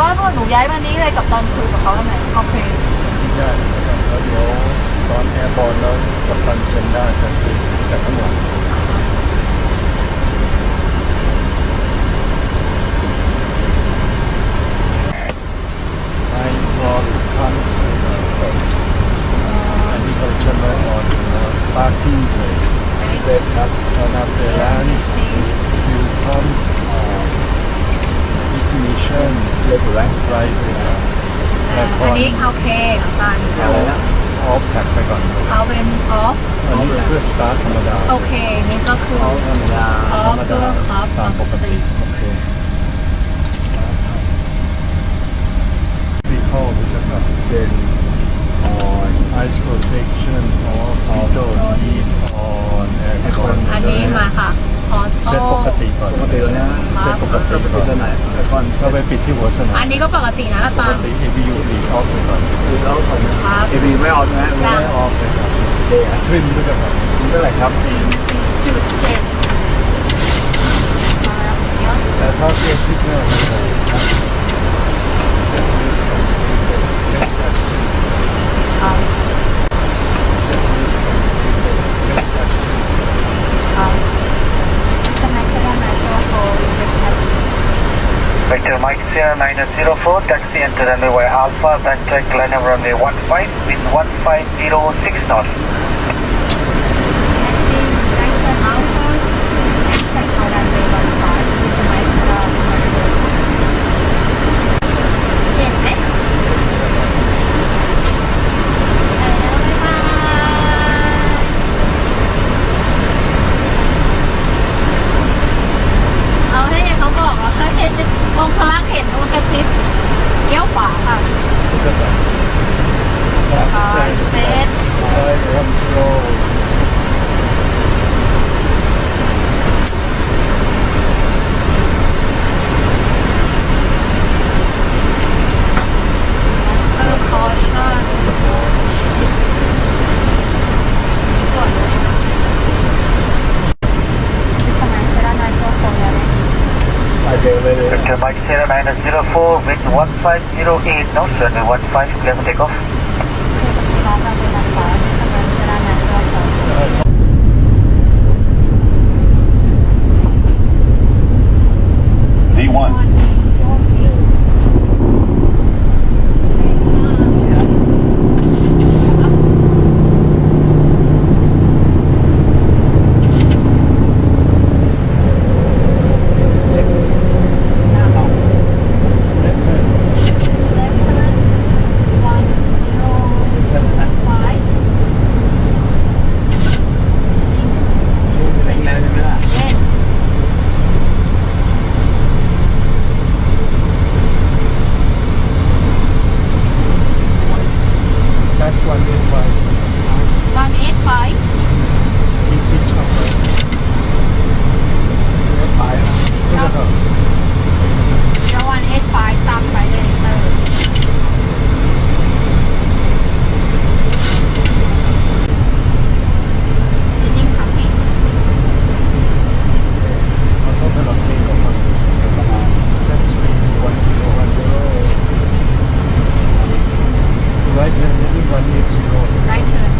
ว่าหนูย้ายมานี้เลยกับตอนคุยกับเขาทำไมโอเคไม่ได้แล้วเดี๋ยวตอนแอร์บอลแล้วกัปตันเซนด้าจะซื้อแต่ข้งหมดไอพอ of uh, agricultural on uh, parking way. เป็นครับ One of the lands, few tons of ignition เรียกถูกไหม right there. อั นนี้โอเคกับตันอะไรนะออฟแท็กไปก่อนเอาเป็นออฟอันนี้เพื่อสตาร์ทธรรมดาโอเค นี่ก็คือ เขาธรรมดา ออฟเพื่อครับ ตามปกติโอเคปีเข้าก็จะแบบ เป็นออน ice protection or auto heat on aircon อันนี้มาค่ะออ เซต โต้ ปกติก่อน ปกติเลยนะ เซตปกติ ปก ก่ ติ อน จะไหนแต่ก่อน ถ้าไปปิดที่หัวสนาอัมนนี้ก็ปกตินะกับปตักนติ ABU หลีออฟไปก่อนคือเราก่อนครับเอวีไม่ออนนะจ้ะไม่ออฟเลยครับเดี๋ยวทริมด้วยกันครับคุณเท่าไหร่ครับสี่สี่จุดเจ็ดมาเดี๋ยวแต่ถ้าเทียบซิกเนลเลยครับ Mike Sierra minus 04, taxi enter runway Alpha, then check line of runway 15 with 150 knots. Vector Mike Sierra minus 04 with 1508 knots, runway 15, clear for takeoff. Right hand right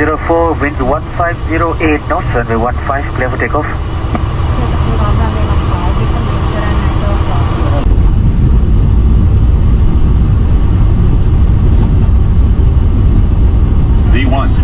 904, wind 1508 knots, runway 15, clear for takeoff. V1.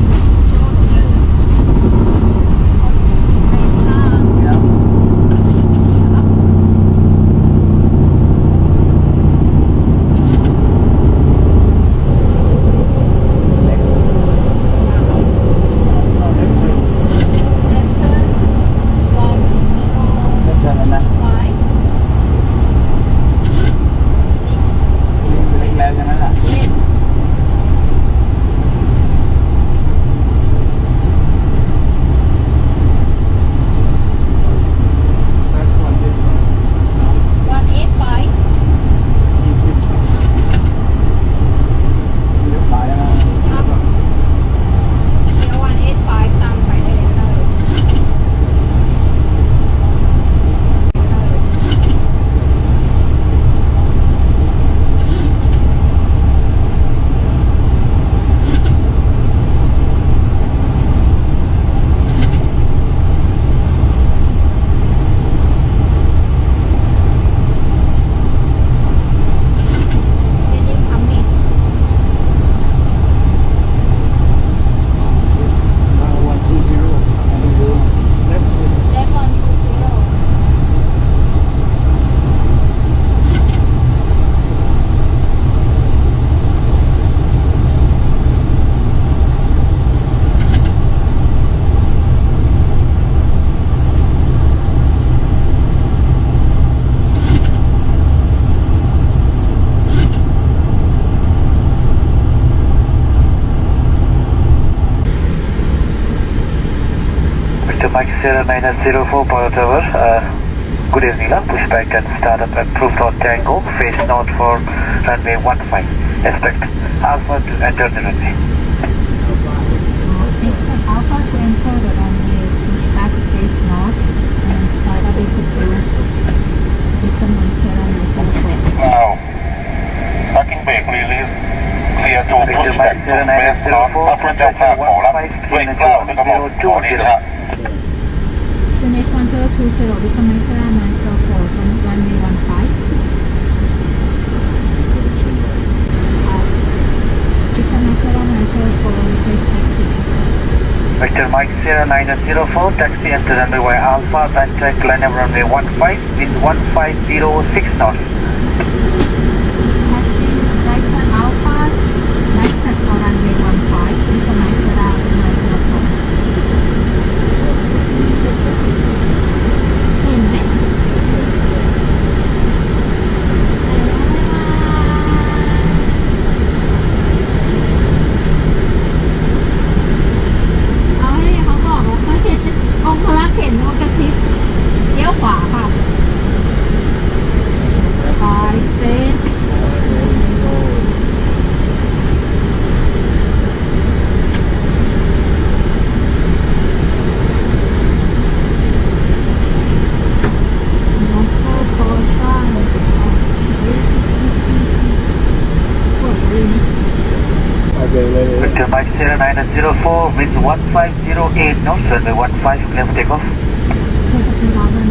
Mike Sierra 904 Palo Tower. Uh, good evening, uh, pushback and startup approved on Tango. Face north for runway 15. Expect Alpha to enter the runway. Alpha to enter the runway, push back face north, and start up is approved. Become Montserrat National Now, parking brake release. Clear to Victor push back Mike to Sierra base north 904, อัพเจ้าภาพขอรับเวงเกล้าและกระหม่อมขอเดชะ Runway one five. Become Montserrat National Four, request taxi. Victor Mike Sierra 904, taxi enter runway Alpha, Bantac, line up runway 15, wind 1506 knots. Sierra 904, wind 1508 knots, runway 15, clear for takeoff.